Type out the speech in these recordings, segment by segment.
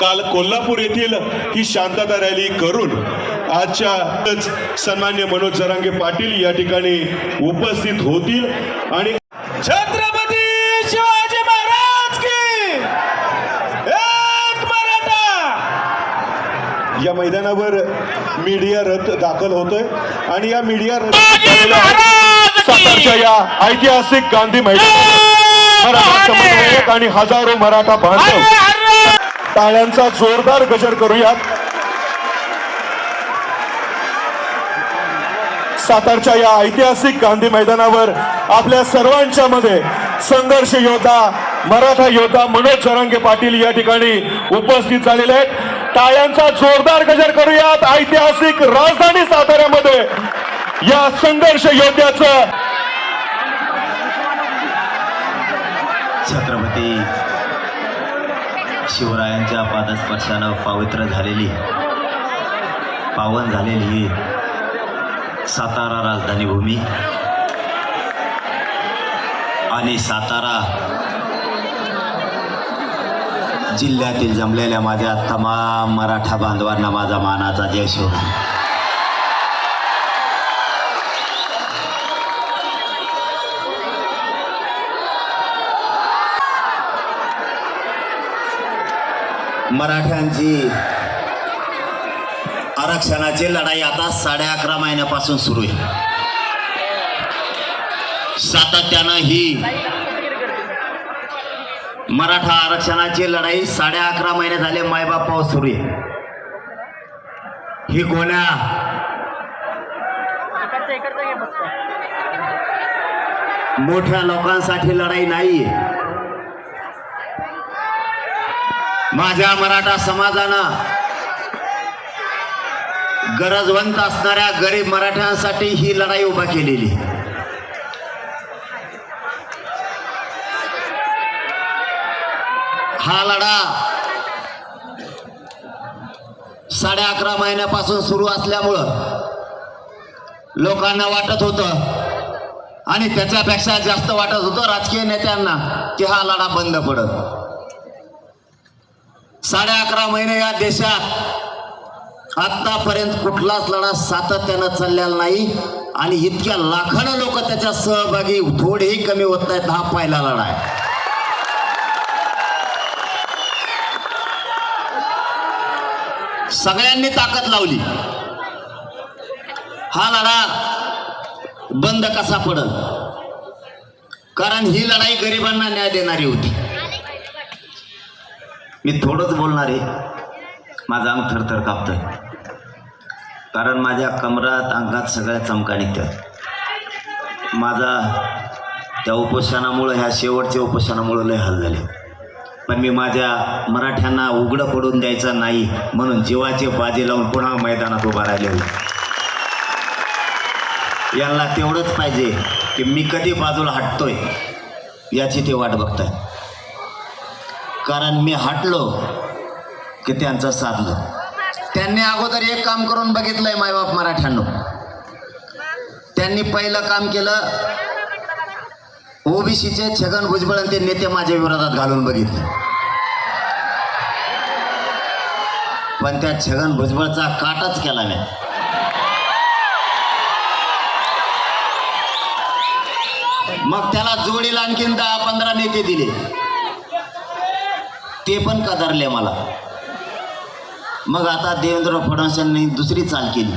काल कोल्हापूर येथील ही शांतता रॅली करून आजच्या सन्मान्य मनोज जरांगे पाटील या ठिकाणी उपस्थित होतील आणि छत्रपती मैदानावर मीडिया रथ दाखल होतोय आणि या मीडिया रथ सातारच्या या ऐतिहासिक गांधी मैदानावर आणि हजारो मराठा बांधव टाळ्यांचा जोरदार गजर करूयात. सातारच्या या ऐतिहासिक गांधी मैदानावर आपल्या सर्वांच्या मध्ये संघर्ष योद्धा मराठा योद्धा मनोज जरांगे पाटील या ठिकाणी उपस्थित झालेले आहेत. टाळ्यांचा जोरदार गजर करूयात ऐतिहासिक राजधानी साताऱ्यामध्ये. या संघर्ष योद्ध्याचं छत्रपती शिवरायांच्या पादस्पर्शानं पवित्र झालेली पावन झालेली ही सातारा राजधानी भूमी. आणि सातारा जिल्ह्यातील जमलेल्या माझ्या तमाम मराठा बांधवांना माझा मानाचा जय शिव मराठ्यांची आरक्षणाची लढाई आता साडे अकरा महिन्यापासून सुरू आहे. सातत्यानं ही मराठा आरक्षणाची लढाई साडे अकरा महिने झाले मायबाप पाऊस सुरू आहे. ही कोण्या? मोठ्या लोकांसाठी लढाई नाहीये माझ्या मराठा समाजानं गरजवंत असणाऱ्या गरीब मराठ्यांसाठी ही लढाई उभा केलेली हा लढा साडे अकरा महिन्यापासून सुरू असल्यामुळं लोकांना वाटत होतं आणि त्याच्यापेक्षा जास्त वाटत होतं राजकीय नेत्यांना की हा लढा बंद पडत साडे अकरा महिने या देशात आतापर्यंत कुठलाच लढा सातत्यानं चाललेला नाही आणि इतक्या लाखानं लोक त्याच्यात सहभागी थोडेही कमी होत नाहीत हा पहिला लढा आहे. सगळ्यांनी ताकद लावली. हा लढा बंद कसा पडल? कारण ही लढाई गरिबांना न्याय देणारी होती. मी थोडंच बोलणार आहे. माझा अंग थरथर कापतोय. कारण माझ्या कमरात अंगात सगळ्या चमका निघतात. माझा त्या उपोषणामुळं ह्या शेवटच्या उपोषणामुळं लय हाल झाले. पण मी माझ्या मराठ्यांना उघडं पडून द्यायचं नाही म्हणून जीवाचे बाजी लावून पुन्हा मैदानात उभा राहिलेलो यांना तेवढंच पाहिजे की मी कधी बाजूला हटतोय याची ते वाट बघताय. कारण मी हटलो की त्यांचं साधलं. त्यांनी अगोदर एक काम करून बघितलंय मायबाप मराठ्यांनो. त्यांनी पहिलं काम केलं ओबीसीचे छगन भुजबळ ते नेते माझ्या विरोधात घालून बघितले. पण त्या छगन भुजबळचा काटाच केला नाही. मग त्याला जोडीला आणखीन दहा पंधरा नेते दिले. ते पण कदरले मला. मग आता देवेंद्र फडणवीसांनी दुसरी चाल केली.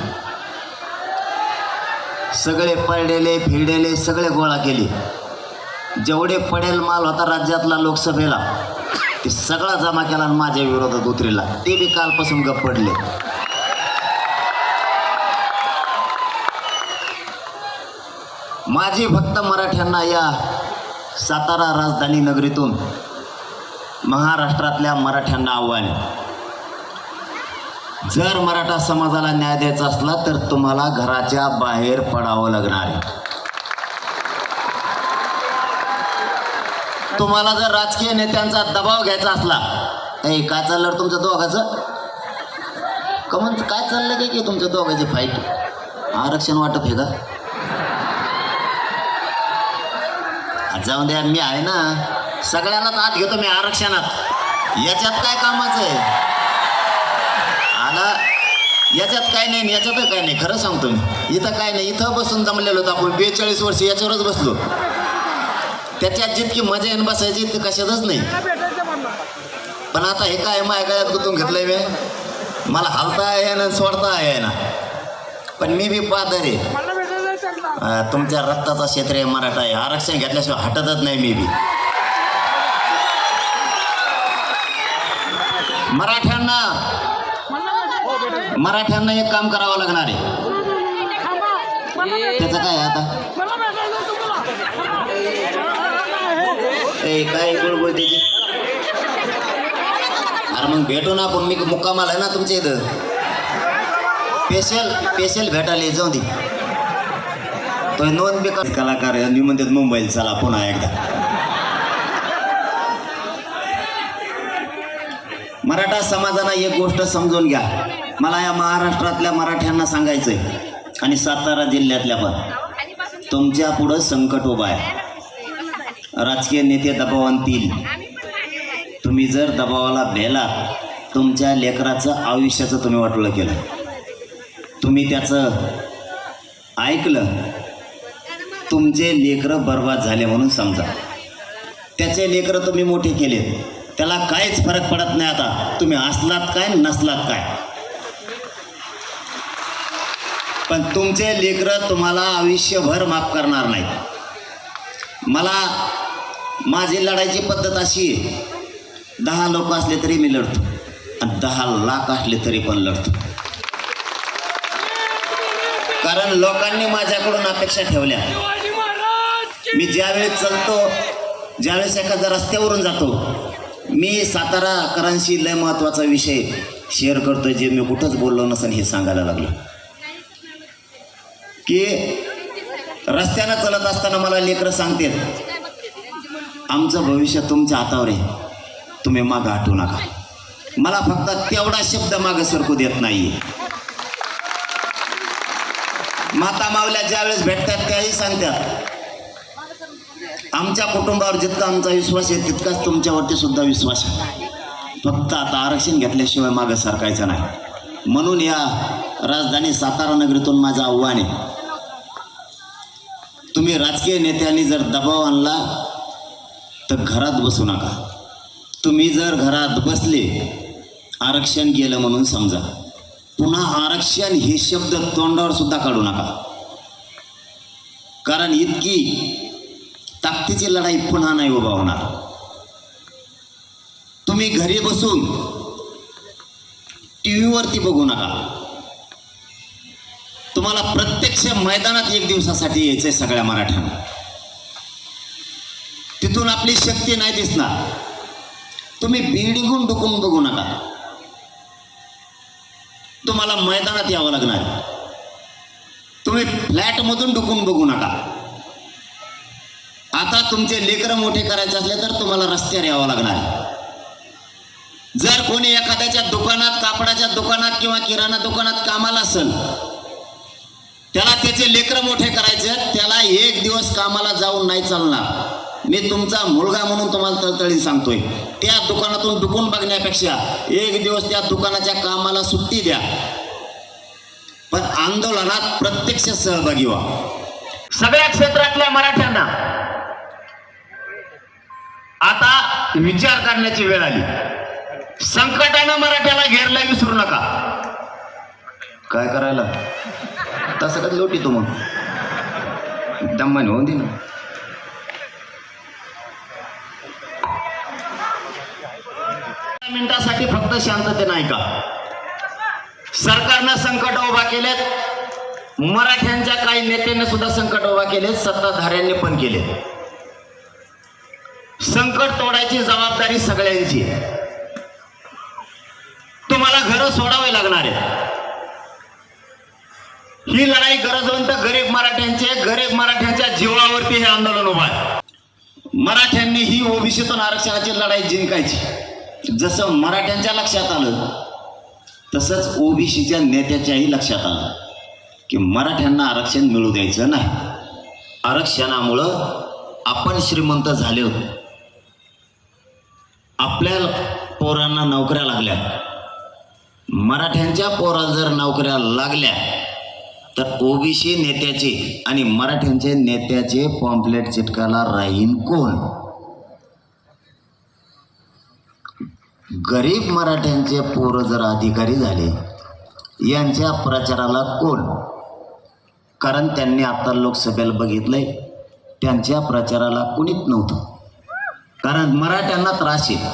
सगळे पडलेले फिरलेले सगळे गोळा केले. जेवढे पडेल माल होता राज्यातला लोकसभेला ते सगळा जमा केला आणि माझ्या विरोधात उतरेला. ते बी कालपासून गप पडले. माझी फक्त मराठ्यांना या सातारा राजधानी नगरीतून महाराष्ट्रातल्या मराठ्यांना आव्हान जर मराठा समाजाला न्याय द्यायचा असला तर तुम्हाला घराच्या बाहेर पडावं लागणार आहे. तुम्हाला जर राजकीय नेत्यांचा दबाव घ्यायचा असला ए काय चाललं तुमचं दोघाचं? कमन काय चाललं काय की तुमच्या दोघाची फाईट आरक्षण वाटप आहे का? जाऊन द्या मी आहे ना सगळ्यांनाच आत घेतो मी आरक्षणात. याच्यात काय कामाचं आहे? आला याच्यात काय नाही आणि याच्यात काय नाही खरं सांगतो मी. इथं काय नाही इथं बसून जमलेलो होतो आपण बेचाळीस वर्ष याच्यावरच बसलो. त्याच्यात जितकी मजा येऊन बसायची ती कशातच नाही. पण आता हे काय माझ्या गळ्यात गुंतून घेतलंय मी? मला हालता आहे ना सोडता आहे ना. पण मी बी पादर. तुमच्या रक्ताचा क्षेत्र आहे मराठा आहे. आरक्षण घेतल्याशिवाय हटतच नाही मी बी. मराठ्यांना मराठ्यांना एक काम करावं लागणार आहे. त्याचं काय आता? ए काय गोड बोलते अरे मग भेटू ना आपण मी मुक्कामाला आहे ना तुमच्या इथं. स्पेशल स्पेशल भेटायला जाऊ दे. तो नोंद बेकार कलाकार मी म्हणतात मुंबईला चला पुन्हा एकदा. मराठा समाजाला एक गोष्ट समजून घ्या. मला या महाराष्ट्रातल्या मराठ्यांना सांगायचंय आणि सातारा जिल्ह्यातल्या पण. तुमच्या पुढं संकट उभं आहे. राजकीय नेते दबाव आणतील तुम्ही जर दबावाला भेलात तुमच्या लेकराचं आयुष्याचं तुम्ही वाटोळं केलं. तुम्ही त्याचं ऐकलं. तुमचे लेकरं बर्बाद झाले म्हणून समजा. त्याचे लेकरं तुम्ही मोठे केलेत. त्याला काहीच फरक पडत नाही आता. तुम्ही असलात काय नसलात काय? पण तुमचे लेकरं तुम्हाला आयुष्यभर माफ करणार नाहीत. मला माझी लढायची पद्धत अशी आहे. दहा लोक असले तरी मी लढतो. आणि दहा लाख असले तरी पण लढतो. कारण लोकांनी माझ्याकडून अपेक्षा ठेवल्या. मी ज्यावेळेस चालतो ज्यावेळेस एखाद्या रस्त्यावरून जातो मी सातारा करांशी लय महत्त्वाचा विषय शेअर करतो जे मी कुठंच बोललो नसेल हे सांगायला लागलो. की रस्त्यानं चलत असताना मला लेकरं सांगतील आमचं भविष्य तुमच्या हातावर आहे. तुम्ही मागं हटू नका. मला फक्त तेवढा शब्द मागं सरकू देत नाही माता मावल्या ज्यावेळेस भेटतात त्याही सांगतात आमच्या कुटुंबावर जितका आमचा विश्वास आहे तितकाच तुमच्यावरती सुद्धा विश्वास आहे. फक्त आता आरक्षण घेतल्याशिवाय मागं सरकायचं नाही. म्हणून या राजधानी सातारा नगरीतून माझं आव्हान आहे. तुम्ही राजकीय नेत्यांनी जर दबाव आणला तर घरात बसू नका. तुम्ही जर घरात बसले आरक्षण गेलं म्हणून समजा. पुन्हा आरक्षण हे शब्द तोंडावर सुद्धा काढू नका. कारण इतकी ताकदीची लढाई पुन्हा नाही उभा होणार. तुम्ही घरी बसून टी व्हीवरती बघू नका. तुम्हाला प्रत्यक्ष मैदानात एक दिवसासाठी यायचंय सगळ्या मराठ्यांना. म्हणून आपली शक्ती नाही दिसणार. तुम्ही बिल्डिंगून डुकून बघू नका. तुम्हाला मैदानात यावं लागणार. तुम्ही फ्लॅटमधून डुकून बघू नका. आता तुमचे लेकरं मोठे करायचे असले तर तुम्हाला रस्त्यावर यावं लागणार. जर कोणी एखाद्याच्या दुकानात कापडाच्या दुकानात किंवा किराणा दुकानात कामाला असेल त्याला त्याचे लेकरं मोठे करायचे त्याला एक दिवस कामाला जाऊन नाही चालणार. मी तुमचा मुलगा म्हणून तुम्हाला तळतळी सांगतोय. त्या दुकानातून डुकून बघण्यापेक्षा एक दिवस त्या दुकानाच्या कामाला सुट्टी द्या. पण आंदोलनात प्रत्यक्ष सहभागी व्हा. सगळ्या क्षेत्रातल्या मराठ्यांना आता विचार करण्याची वेळ आली. संकटानं मराठ्याला घेरला विसरू नका. काय करायला? तसं कधी लोटी तू मग? दम्माने होऊन दे ना. मिनिटासाठी फक्त शांततेनं ऐका सरकारनं संकट उभा केलेत. मराठ्यांच्या काही नेत्यांनी सुद्धा संकट उभा केले सत्ताधाऱ्यांनी पण केले संकट तोडायची जबाबदारी सगळ्यांची तुम्हाला घरं सोडावे लागणार आहे ही लढाई गरजवंत गरीब मराठ्यांचे गरीब मराठ्यांच्या जीवावरती हे आंदोलन उभा आहे. मराठ्यांनी ही ओबीसीतून आरक्षणाची लढाई जिंकायची. जसं मराठ्यांच्या लक्षात आलं तसंच ओबीसीच्या नेत्याच्याही लक्षात आलं की मराठ्यांना आरक्षण मिळू द्यायचं नाही. आरक्षणामुळं आपण श्रीमंत झाले होतो. आपल्या पोरांना नोकऱ्या लागल्या. मराठ्यांच्या पोरा जर नोकऱ्या लागल्या तर ओबीसी नेत्याचे आणि मराठ्यांचे नेत्याचे पॉम्पलेट चिटकाला राहीन कोण? गरीब मराठ्यांचे पोरं जर अधिकारी झाले यांच्या प्रचाराला कोण? कारण त्यांनी आता लोकसभेला बघितलंय त्यांच्या प्रचाराला कुणीच नव्हतं. कारण मराठ्यांना त्रास येईल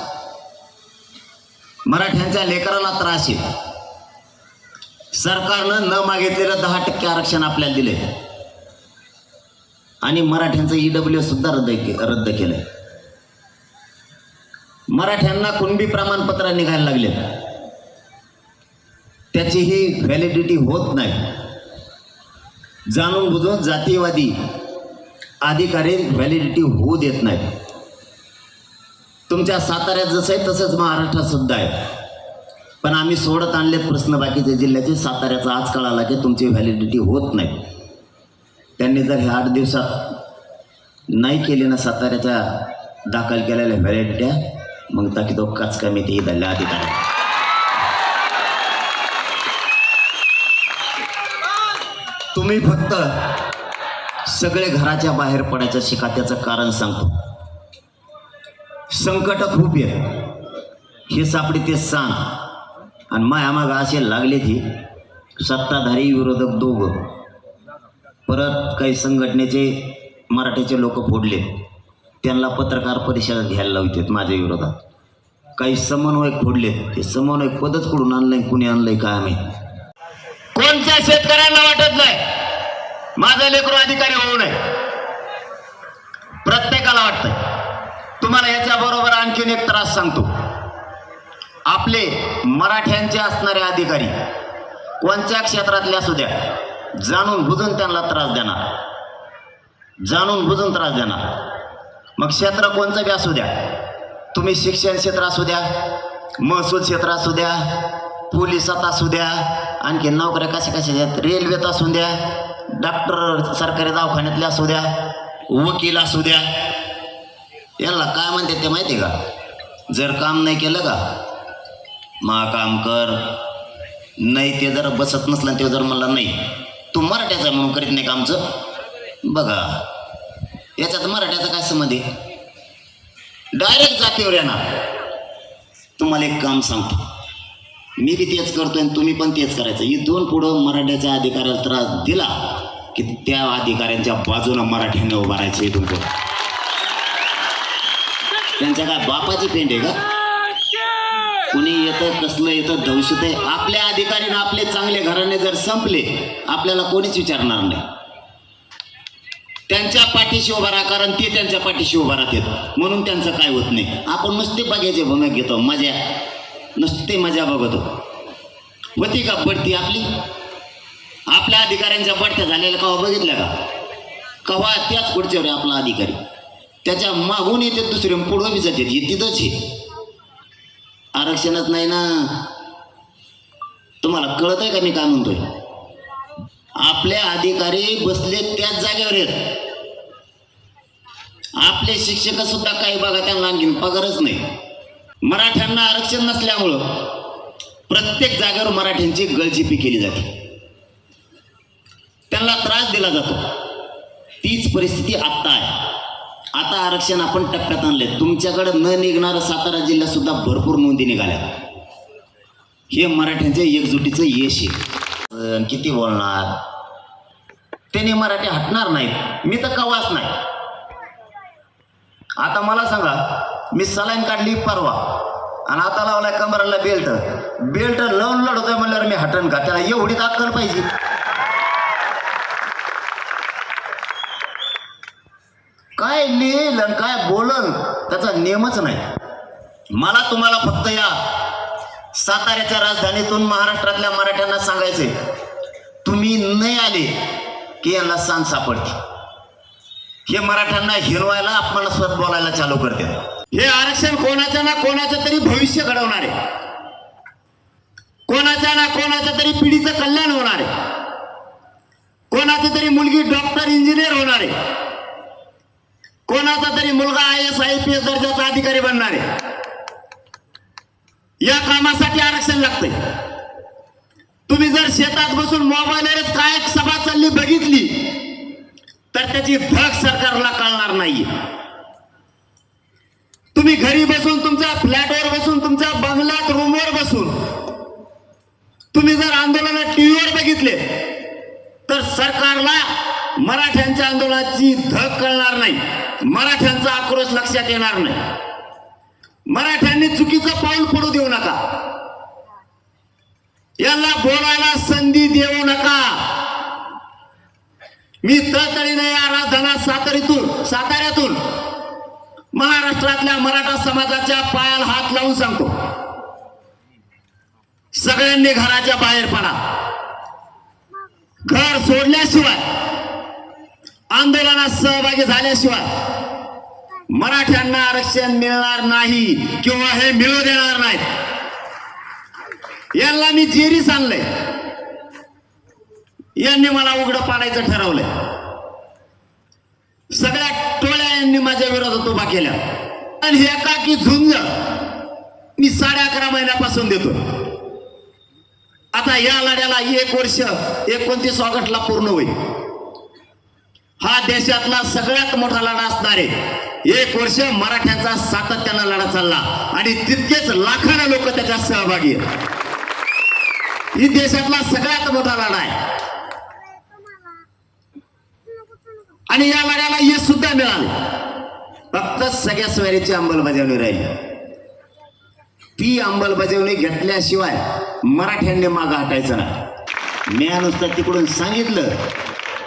मराठ्यांच्या लेकराला त्रास येईल सरकारनं न मागितलेलं दहा टक्के आरक्षण आपल्याला दिले आणि मराठ्यांचं ई सुद्धा रद्द के- रद्द केलंय. मराठ्यांना कुणबी प्रमाणपत्र निघायला लागले. त्याची ही व्हॅलिडिटी होत नाही. जाणून बुजून जातीयवादी अधिकारी व्हॅलिडिटी होऊ देत नाही तुमच्या साताऱ्यात जसं आहे तसंच महाराष्ट्रात सुद्धा आहे. पण आम्ही सोडत आणले प्रश्न बाकीच्या जिल्ह्याचे. साताऱ्याचा आज कळाला की तुमची व्हॅलिडिटी होत नाही. त्यांनी जर ह्या आठ दिवसात नाही केली ना साताऱ्याच्या दाखल केलेल्या व्हॅलिडिट्या मग ताकी तो कचका ते धरल्या अधिकारी तुम्ही फक्त सगळे घराच्या बाहेर पडायचं शिका त्याचं कारण सांगतो. संकट खूप आहे. हे सापडी ते सांग. आणि मायामाग असे लागले ती सत्ताधारी विरोधक दोघं. परत काही संघटनेचे मराठीचे लोक फोडले. त्यांना पत्रकार परिषद घ्यायला लावतात माझ्या विरोधात. काही समन्वयक फोडलेत ते समन्वयक पदच कुठून आणलंय कुणी आणलंय काय आम्ही कोणत्या शेतकऱ्यांना वाटत नाही? माझा लेकरू अधिकारी होऊ नये. प्रत्येकाला वाटत तुम्हाला याच्या बरोबर आणखीन एक त्रास सांगतो. आपले मराठ्यांचे असणारे अधिकारी कोणत्या क्षेत्रातले असू द्या जाणून बुजून त्यांना त्रास देणार. जाणून बुजून त्रास देणार. मग क्षेत्र कोणचं बी असू द्या. तुम्ही शिक्षण क्षेत्र असू द्या महसूल क्षेत्र असू द्या पोलिसात असू द्या आणखी नोकऱ्या कशा कशा द्या रेल्वेत असू द्या डॉक्टर सरकारी दवाखान्यातले असू द्या वकील असू द्या. याला काय म्हणते ते माहिती का? जर काम नाही केलं का? मा काम कर. नाही ते जर बसत नसलं ते जर म्हणलं नाही. तू मराठ्याचं म्हणून करीत नाही का आमचं? बघा. याच्यात मराठ्याचा काय संबंध आहे? डायरेक्ट जातीवर येणार. तुम्हाला एक काम सांगतो. मी बी तेच करतोय आणि तुम्ही पण तेच करायचं. इथून पुढं मराठ्याच्या अधिकाऱ्याला त्रास दिला की त्या अधिकाऱ्यांच्या बाजूनं मराठ्यांना उभा राहायचं इथून पुढं. त्यांच्या काय बापाची पेंट आहे का? कुणी येतं कसलं येतं दहशत आहे? आपल्या अधिकारीनं आपले चांगले घराणे जर संपले आपल्याला कोणीच विचारणार नाही. त्यांच्या पाठीशी उभा राहा कारण ते त्यांच्या पाठीशी उभा राहतात म्हणून त्यांचं काय होत नाही. आपण नुसते बघायचे भूमिका घेतो मजा. नुसते मजा बघतो. होती का बढती आपली? आपल्या अधिकाऱ्यांच्या बढत्या झालेल्या कवा बघितल्या का? कवा त्याच पुढच्यावर आहे आपला अधिकारी. त्याच्या मागून येते दुसरे पुढं बी जाते. हे तिथंच आहे. आरक्षणच नाही ना. तुम्हाला कळत आहे का मी काय म्हणतोय? आपले अधिकारी बसले त्याच जागेवर आहेत. आपले शिक्षक सुद्धा काही बघा त्यांना आणखीन पगारच नाही. मराठ्यांना आरक्षण नसल्यामुळं प्रत्येक जागेवर मराठ्यांची गळजिपी केली जाते. त्यांना त्रास दिला जातो. तीच परिस्थिती आत्ता आहे. आता आरक्षण आपण टप्प्यात आणले तुमच्याकडे न निघणारं सातारा जिल्ह्यात सुद्धा भरपूर नोंदी निघाल्या. हे मराठ्यांच्या एकजुटीचं यश आहे. किती बोलणार? त्याने मराठी हटणार नाहीत. मी तर कवाच नाही. आता मला सांगा मी सलाईन काढली परवा. आणि आता लावलाय कमराला बेल्ट बेल्ट लावून लढतोय म्हणल्यावर मी हटन का? त्याला एवढी दाखल पाहिजे. काय लिहिलं आणि काय बोलल त्याचा नियमच नाही. मला तुम्हाला फक्त या साताऱ्याच्या राजधानीतून महाराष्ट्रातल्या मराठ्यांना सांगायचंय तुम्ही नाही आले की यांना सांग सापडते. हे मराठ्यांना हिरवायला अपमानास्पद बोलायला चालू करते. हे आरक्षण कोणाच्या ना कोणाचं तरी भविष्य घडवणार आहे. कोणाच्या ना कोणाच्या तरी पिढीचं कल्याण होणार आहे. कोणाची तरी मुलगी डॉक्टर इंजिनियर होणार आहे. कोणाचा तरी मुलगा I S I P S दर्जाचा अधिकारी बनणार आहे. या कामासाठी आरक्षण लागतंय. तुम्ही जर शेतात बसून मोबाईलवरच काय सभा चालली बघितली तर त्याची धग सरकारला कळणार नाहीये. तुम्ही घरी बसून तुमच्या फ्लॅटवर बसून तुमच्या बंगल्यात रूमवर बसून तुम्ही जर आंदोलन टीव्हीवर बघितले तर सरकारला मराठ्यांच्या आंदोलनाची धग कळणार नाही. मराठ्यांचा आक्रोश लक्षात येणार नाही. मराठ्यांनी चुकीचं पाऊल पडू देऊ नका. यांना बोलायला संधी देऊ नका. मी तळतळीने या राजधाना सातारीतून साताऱ्यातून महाराष्ट्रातल्या मराठा समाजाच्या पायाला हात लावून सांगतो. सगळ्यांनी घराच्या बाहेर पडा. घर सोडल्याशिवाय आंदोलनात सहभागी झाल्याशिवाय मराठ्यांना आरक्षण मिळणार नाही किंवा हे मिळू देणार नाही यांना मी जेरी आणलंय. यांनी मला उघडं पाडायचं ठरवलंय. सगळ्या टोळ्या यांनी माझ्या विरोधात उभा केल्या. आणि हे एकाकी झुंज मी साडे अकरा महिन्यापासून देतो. आता या लढ्याला एक वर्ष एकोणतीस ऑगस्टला पूर्ण होईल. हा देशातला सगळ्यात मोठा लढा असणार आहे. एक वर्ष मराठ्यांचा सातत्यानं लढा चालला आणि तितकेच लाखाने लोक त्याच्यात सहभागी आहेत. ही देशातला सगळ्यात मोठा लढा आहे. आणि या लढ्याला यश सुद्धा मिळालं. फक्त सगळ्या स्वारीची अंमलबजावणी राहिली. ती अंमलबजावणी घेतल्याशिवाय मराठ्यांनी मागं हटायचं नाही. मी नुसतं तिकडून सांगितलं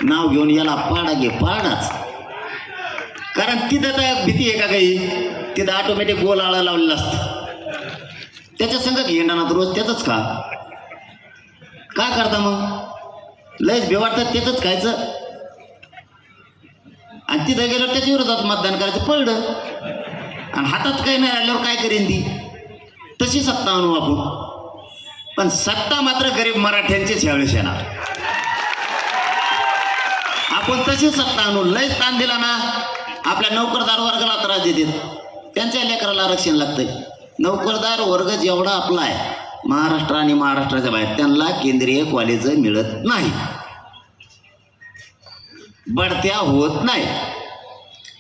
नाव घेऊन याला पाडा घे पाडाच. कारण तिथं तर भीती आहे का काही? तिथं ऑटोमॅटिक गोल आळा लावलेला असतं. त्याच्या संगत घेणार रोज त्याच का? काय करता मग? लयच बिवाडतात त्याच खायचं. आणि तिथं गेल्यावर त्याच्या विरोधात मतदान करायचं पडलं. आणि हातात काही नाही आल्यावर काय करेन ती? तशी सत्ता आणू आपण. पण सत्ता मात्र गरीब मराठ्यांचीच यावेळेस येणार. आपण तशी सत्ता आणू. लयच ताण दिला ना. आपल्या नोकरदार वर्गाला त्रास देतात त्यांच्या लेकराला आरक्षण लागतंय. नोकरदार वर्ग जेवढा आपला आहे महाराष्ट्र आणि महाराष्ट्राच्या बाहेर त्यांना केंद्रीय कॉलेज मिळत नाही. बढत्या होत नाही.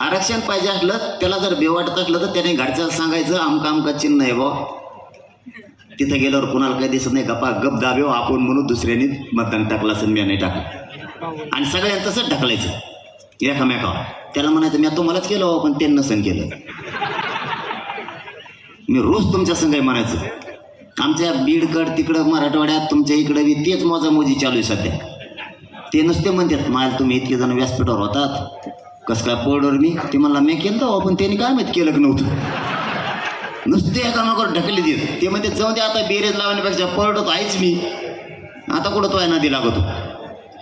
आरक्षण पाहिजे असलं त्याला जर बेवाटत असलं तर त्याने घरच्याला सांगायचं आमका आमका चिन्ह आहे बा तिथं गेल्यावर कुणाला काही दिसत नाही. गप्पा गप दाबेव आपण म्हणून दुसऱ्याने मतदान टाकलं असं मी नाही टाकलं. आणि सगळ्यांना तसंच ढकलायचं. एकामेकावर. त्याला म्हणायचं मी तुम्हालाच केलं हो, पण त्यांना सण केलं. मी रोज तुमच्या संघ म्हणायचं. आमच्या बीडकड तिकडं मराठवाड्यात तुमच्या इकडं बी तेच मोजामोजी चालू आहे सध्या. ते नुसते म्हणतात मला तुम्ही इतके जण व्यासपीठावर होतात. कसं काय पोर्डवर मी? ते म्हणला मी केलं हो पण त्यांनी काय माहिती केलं की नव्हतं? नुसते एकामेकावर ढकलले देत ते म्हणते जाऊ दे आता बेरेज लावण्यापेक्षा पडत आहेच मी. आता कुठं तो आहे नदी लागतो?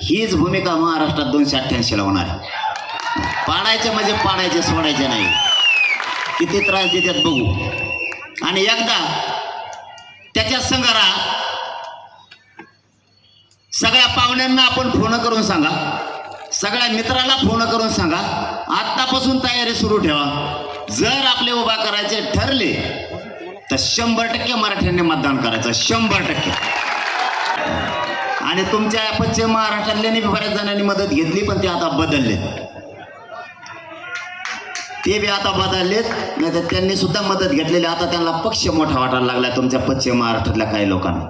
हीच भूमिका महाराष्ट्रात दोनशे अठ्ठ्याऐंशीला होणार आहे. पाडायचे म्हणजे पाडायचे सोडायचे नाही. किती त्रास देतात बघू. आणि एकदा त्याच्या संघाला सगळ्या पाहुण्यांना आपण फोन करून सांगा. सगळ्या मित्राला फोन करून सांगा. आत्तापासून तयारी सुरू ठेवा. जर आपले उभा करायचे ठरले तर शंभर टक्के मराठ्यांनी मतदान करायचं. शंभर टक्के. आणि तुमच्या पश्चिम महाराष्ट्रातल्यानी बी बऱ्याच जणांनी मदत घेतली पण ते आता बदलले ते बी आता बदललेत नाही तर त्यांनी सुद्धा मदत घेतलेली. आता त्यांना पक्ष मोठा वाटायला लागला तुमच्या पश्चिम महाराष्ट्रातल्या काही लोकांना.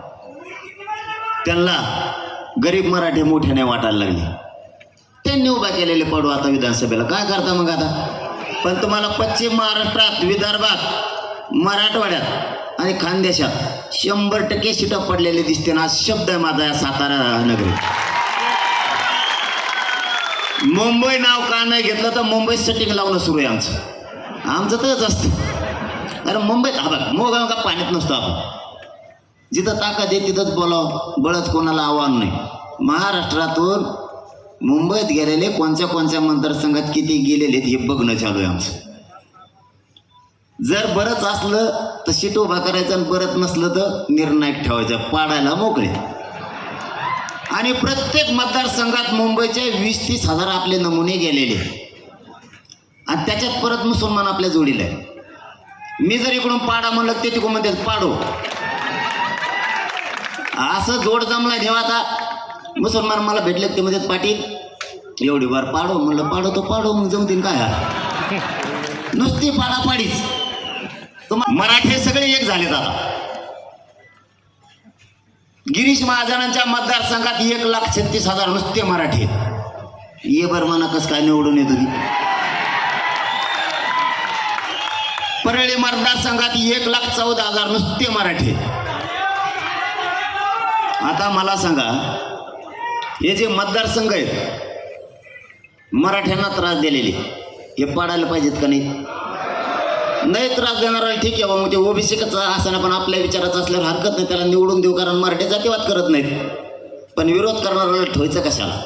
त्यांना गरीब मराठी मोठ्याने वाटायला लागले. त्यांनी उभा केलेले पडू आता विधानसभेला. काय करता मग आता? पण तुम्हाला पश्चिम महाराष्ट्रात विदर्भात मराठवाड्यात आणि खानदेशात शंभर टक्के शिटा पडलेले दिसते ना शब्द आहे माझा या सातारा नगरी मुंबई नाव का नाही घेतलं तर मुंबईत सेटिंग लावणं सुरू आहे आमचं. आमचं तरच असतं. अरे मुंबईत हा बघ मोगाव का पाण्यात नसतो आपण. जिथं ताकद आहे तिथंच बोलावं. बळच कोणाला आव्हान नाही. महाराष्ट्रातून मुंबईत गेलेले कोणत्या कोणत्या मतदारसंघात किती गेलेले हे बघणं चालू आहे आमचं. जर बरंच असलं तर शीट उभा करायचं आणि बरंच नसलं तर निर्णायक ठेवायचं पाडायला मोकळे. आणि प्रत्येक मतदारसंघात मुंबईचे वीस तीस हजार आपले नमुने गेलेले. आणि त्याच्यात परत मुसलमान आपल्या जोडीला आहे. मी जर इकडून पाडा म्हणलं ते तिकडून म्हणते पाडो. असं जोड जमला जेव्हा आता. मुसलमान मला भेटले ते म्हणतात पाटील एवढी बार पाडो. म्हणलं पाडो तो पाडो मग जमतील काय नुसती पाडापाडीच. पाडीच मराठे सगळे एक झाले आता गिरीश महाजनांच्या मतदारसंघात एक लाख छत्तीस हजार नुसते मराठे ये बरं म्हणा काय निवडून येतो परळी मतदारसंघात एक लाख चौदा हजार नुसते मराठे आता मला सांगा हे जे मतदारसंघ आहेत मराठ्यांना त्रास दिलेले हे पाडायला पाहिजेत का नाही? नाही त्रास देणारा ठीक आहे बा मग ते ओबीसीच असताना पण आपल्या विचाराचं असल्यावर हरकत नाही त्याला निवडून देऊ कारण मराठी जातीवाद करत नाहीत. पण विरोध करणाऱ्याला ठेवायचं कशाला?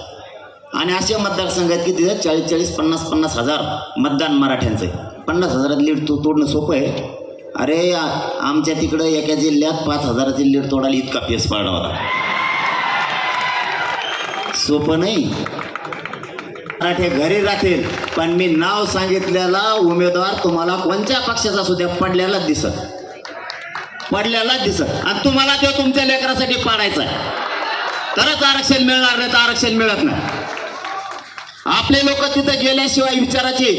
आणि असे मतदारसंघ आहेत? की तिथे चाळीस चाळीस पन्नास पन्नास हजार मतदान मराठ्यांचं आहे. पन्नास हजारात लीड तो तोडणं सोपं आहे. अरे आमच्या तिकडं एका जिल्ह्यात पाच हजाराची लीड तोडायला इतका पेस पाडला होता. सोपं नाही. मराठे घरी राहतील पण मी नाव सांगितलेला उमेदवार तुम्हाला कोणत्या पक्षाचा सुद्धा पडलेलाच दिसत. पडलेलाच दिसत. आणि तुम्हाला ते तुमच्या लेकरासाठी पाडायचं आहे. तरच आरक्षण मिळणार नाही तर आरक्षण मिळत नाही. आपले लोक तिथं गेल्याशिवाय विचाराचे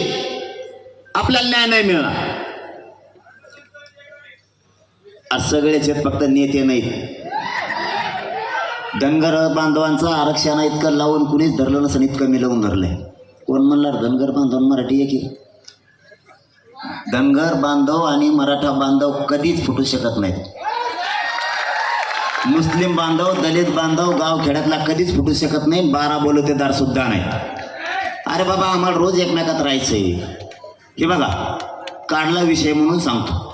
आपल्याला न्याय नाही मिळणार. आज सगळेच फक्त नेते नाहीत. धनगर बांधवांचं आरक्षण इतकं लावून कुणीच धरलं नसेल इतकं मी लावून आहे कोण म्हणणार? धनगर बांधव मराठी एक की धनगर बांधव आणि मराठा बांधव कधीच फुटू शकत नाहीत. मुस्लिम बांधव दलित बांधव गाव खेड्यातला कधीच फुटू शकत नाही. बारा बोलतेदार सुद्धा नाही अरे बाबा आम्हाला रोज एकमेकात राहायचंय. हे बघा काढला विषय म्हणून सांगतो.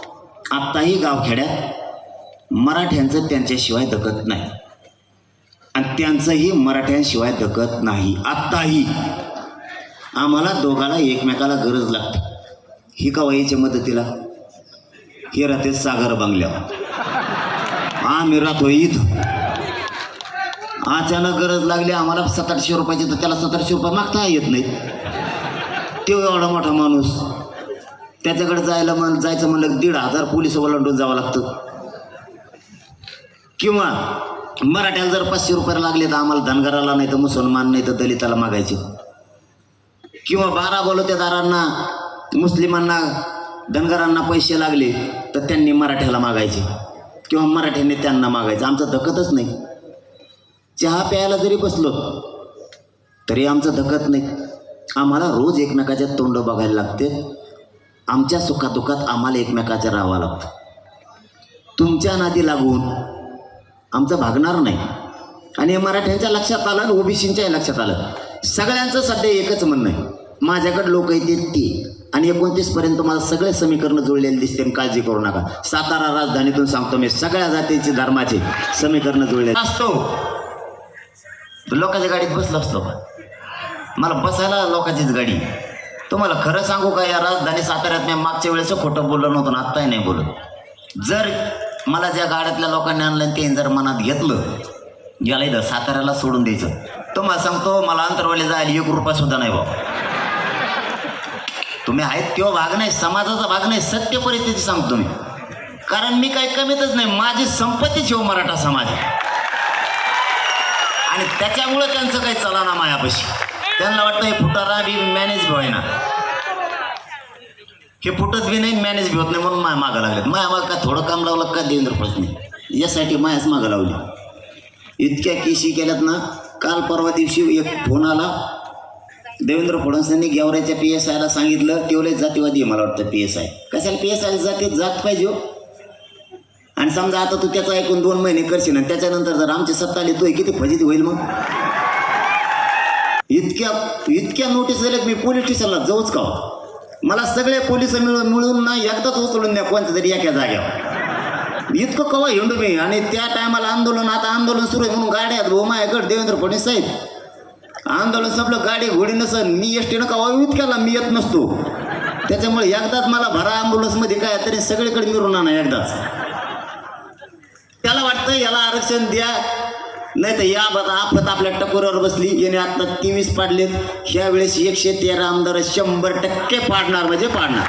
आत्ताही गावखेड्यात मराठ्यांचं त्यांच्याशिवाय दखत नाही. आणि त्यांचंही मराठ्यांशिवाय धकत नाही. आत्ताही. आम्हाला दोघाला एकमेकाला गरज लागते. ही का मदतीला. हे राहते सागर बंगल्यावर. आम्ही राहतो इथं. अचानक गरज लागली आम्हाला सतराशे रुपयाची तर त्याला सतराशे रुपये मागता येत नाही तो एवढा मोठा माणूस. त्याच्याकडे जायला म्हण जायचं म्हणलं दीड हजार पोलीस ओलांडून जावं लागतं. किंवा मराठ्याला जर पाचशे रुपये लागले तर आम्हाला धनगराला नाही तर मुसलमान नाही तर दलिताला मागायचे. किंवा बारा बोलतेदारांना मुस्लिमांना धनगरांना पैसे लागले तर त्यांनी मराठ्याला मागायचे. किंवा मराठ्यांनी त्यांना मागायचं. आमचं धकतच नाही. चहा प्यायला जरी बसलो तरी आमचं धकत नाही. आम्हाला रोज एकमेकाच्या तोंड बघायला लागते. आमच्या सुखादुखात आम्हाला एकमेकाच्या राहावं लागतं. तुमच्या नादी लागून आमचं भागणार नाही. आणि हे मराठ्यांच्या लक्षात आलं आणि ओबीसींच्याही लक्षात आलं. सगळ्यांचं सध्या एकच म्हणणं आहे. माझ्याकडे लोक येतील ती. आणि एकोणतीस पर्यंत मला सगळे समीकरणं जुळलेले दिसते काळजी करू नका. सातारा राजधानीतून सांगतो मी सगळ्या जातीची धर्माचे समीकरण जुळले असतो. लोकांच्या गाडीत बसलो असतो मला बसायला लोकांचीच गाडी. तुम्हाला खरं सांगू का या राजधानी साताऱ्यात मी मागच्या वेळेस खोटं बोललो नव्हतं आत्ताही नाही बोलत. जर मला ज्या गाड्यातल्या लोकांनी आणलं ते जर मनात घेतलं याला इथं साताऱ्याला सोडून द्यायचं. तुम्हाला सांगतो मला अंतरवाले जायला एक रुपया सुद्धा नाही भाऊ तुम्ही आहेत तो भाग नाही समाजाचा भाग नाही सत्य परिस्थिती सांगतो मी. कारण मी काही कमीतच नाही माझी संपत्तीच शिव मराठा समाज आणि त्याच्यामुळं त्यांचं काही चलाना मायापाशी त्यांना वाटतं हे फुटारा बी मॅनेज होईना. हे फुटत बी नाही मॅनेज बी होत नाही म्हणून माया मागं लागल्यात. माया मागं का थोडं काम लावलं का देवेंद्र फडणवीस यासाठी मायाच मागं लावली. इतक्या केशी केल्यात ना काल परवा दिवशी एक फोन आला. देवेंद्र फडणवीसांनी गेवऱ्याच्या पी एस आयला सांगितलं तेवढे जातीवादी मला वाटतं पी एस आय कशाला पी एस आय जातीत जात पाहिजे हो? आणि समजा आता तू त्याचं ऐकून दोन महिने करशील आणि त्याच्यानंतर जर आमची सत्ता आली तू किती फजिती होईल मग? इतक्या इतक्या नोटीस झाल्या मी पोलीस स्टेशनला जाऊच का हो? मला सगळे पोलीस मिळून मिळून ना एकदाच उचलून द्या कोणत्या तरी एका जाग्यावर इतकं कवा हिंडू मी? आणि त्या टायमाला आंदोलन आता आंदोलन सुरू आहे म्हणून गाड्या आहेत मायाकडे देवेंद्र फडणवीस साहेब. आंदोलन संपलं गाडी घोडी नसन. मी एस टीनं कवा इतक्याला मी येत नसतो. त्याच्यामुळे एकदाच मला भरा ॲम्ब्युलन्समध्ये काय तरी सगळीकडे मिळून आणा एकदाच. त्याला वाटतं याला आरक्षण द्या. नाही तर या बघा आपत आपल्या टकोरावर बसली याने आता तेवीस पाडलेत. यावेळेस एकशे तेरा आमदार शंभर टक्के पाडणार म्हणजे पाडणार.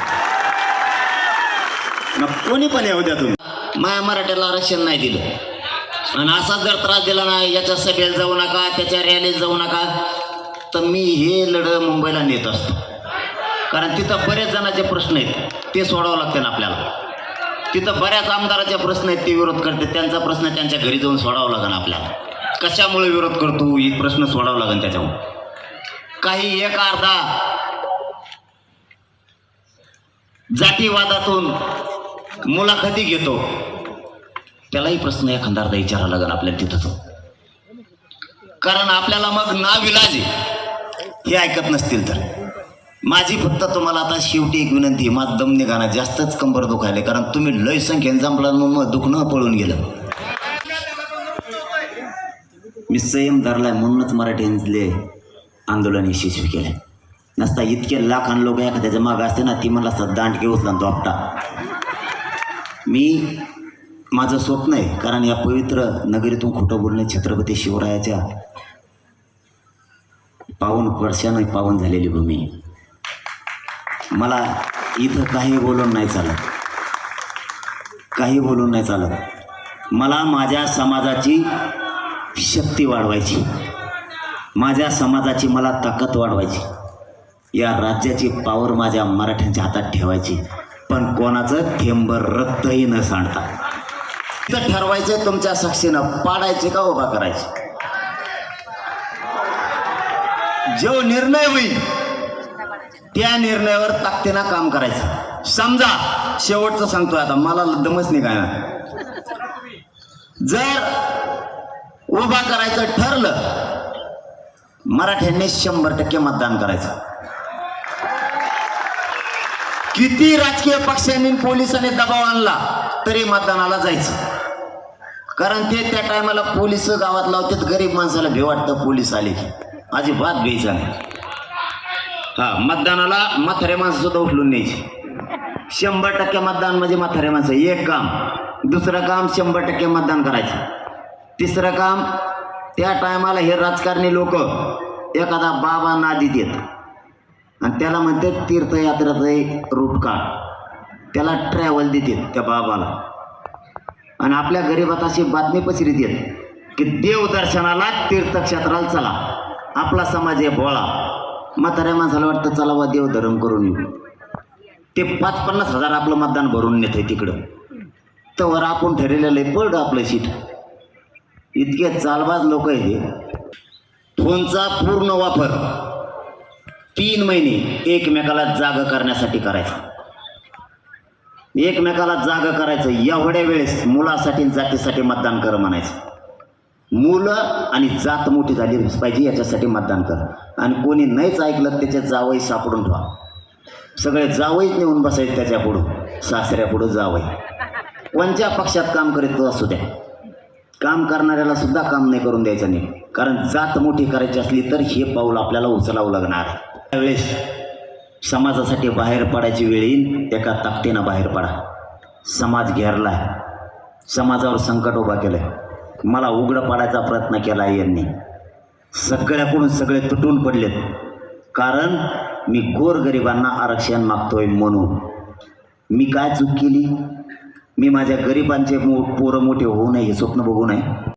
मग कोणी पण येऊ द्या तुम्ही. माया मराठ्याला आरक्षण नाही दिलं. आणि असा जर त्रास दिला ना याच्या सभेला जाऊ नका त्याच्या रॅलीत जाऊ नका तर मी हे लढ मुंबईला नेत असतो. कारण तिथं बरेच जणांचे प्रश्न आहेत ते सोडावं लागते ना आपल्याला. तिथं बऱ्याच आमदाराचे प्रश्न आहेत ते विरोध करते त्यांचा प्रश्न त्यांच्या घरी जाऊन सोडावा लागेल आपल्याला. कशामुळे विरोध करतो ही प्रश्न सोडावा लागेल त्याच्यावर. काही एक अर्धा जातीवादातून मुलाखती घेतो. त्यालाही प्रश्न एखादा अर्धा विचारावा लागेल आपल्याला तिथंच. कारण आपल्याला मग नाविलाज आहे. हे ऐकत नसतील तर. माझी फक्त तुम्हाला आता शेवटी एक विनंती माझं दम निघाना जास्तच कंबर दुखायले कारण तुम्ही लय संख्येने जंपला म्हणून मग दुखणं पळून गेलं. मी संयम धरलाय म्हणूनच मराठीतले आंदोलन यशस्वी केलं नसता इतके लाखान लोक एखाद्याच्या मागं असते ना ती मला असतात दांडके उचला तो आपटा. मी माझं स्वप्न आहे कारण या पवित्र नगरीतून खोटं बोलणे छत्रपती शिवरायाच्या पावन वर्षानं पावन झालेली भूमी मला इथं काही बोलून नाही चालत. काही बोलून नाही चालत. मला माझ्या समाजाची शक्ती वाढवायची. माझ्या समाजाची मला ताकद वाढवायची. या राज्याची पावर माझ्या मराठ्यांच्या हातात ठेवायची. पण कोणाचं थेंबर रक्तही न सांडता. तर ठरवायचं तुमच्या साक्षीनं पाडायचे का उभा करायचे? जो निर्णय होईल त्या निर्णयावर ताकदीनं काम करायचं. समजा शेवटचं सांगतोय आता मला दमच निघायला जर उभा करायचं ठरलं मराठ्यांनी शंभर टक्के मतदान करायचं. किती राजकीय पक्षांनी पोलिसांनी दबाव आणला तरी मतदानाला जायचं. कारण ते त्या टायमाला पोलीस गावात लावतात गरीब माणसाला भे वाटतं पोलीस आले की. अजिबात घ्यायचा नाही. हा मतदानाला म्हातारे माणसं सुद्धा उचलून न्यायची. शंभर टक्के मतदान म्हणजे म्हातारे माणसं एक काम. दुसरं काम शंभर टक्के मतदान करायचं. तिसरं काम त्या टायमाला हे राजकारणी लोक एखादा बाबा नादी देत आणि त्याला म्हणते तीर्थयात्रेचं रूट काढ. त्याला ट्रॅव्हल देतात त्या बाबाला. आणि आपल्या गरीबात अशी बातमी पसरी देत की देवदर्शनाला तीर्थक्षेत्राला चला. आपला समाज आहे भोळा. म्हाताऱ्या माणसाला वाटतं चला वा देवधर्म करून येऊ. ते पाच पन्नास हजार आपलं मतदान भरून नेत आहे तिकडं. तर आपण ठरलेलं आहे पड आपलं सीट. इतके चालबाज लोक आहेत फोनचा पूर्ण वापर तीन महिने एकमेकाला जाग करण्यासाठी करायचा. एकमेकाला जाग करायचं एवढ्या वेळेस मुलासाठी जातीसाठी मतदान कर म्हणायचं. मुलं आणि जात मोठी झाली पाहिजे याच्यासाठी मतदान कर. आणि कोणी नाहीच ऐकलं त्याच्या जावई सापडून ठेवा. सगळे जावईच नेऊन बसायचे त्याच्या पुढं सासऱ्यापुढं जावई. कोणत्या पक्षात काम करीत असू द्या. काम करणाऱ्याला सुद्धा काम नाही करून द्यायचं नाही. कारण जात मोठी करायची असली तर हे पाऊल आपल्याला उचलावं लागणार. त्यावेळेस समाजासाठी बाहेर पडायची वेळ येईल एका ताकदीनं बाहेर पडा. समाज घेरला समाजावर संकट उभा केलं मला उघडं पाडायचा प्रयत्न केला आहे यांनी. सगळ्याकडून सगळे तुटून पडलेत. कारण मी गोरगरिबांना आरक्षण मागतोय म्हणून. मी काय चूक केली? मी माझ्या गरिबांचे मो पोरं मोठे होऊ नये हे स्वप्न बघू नये.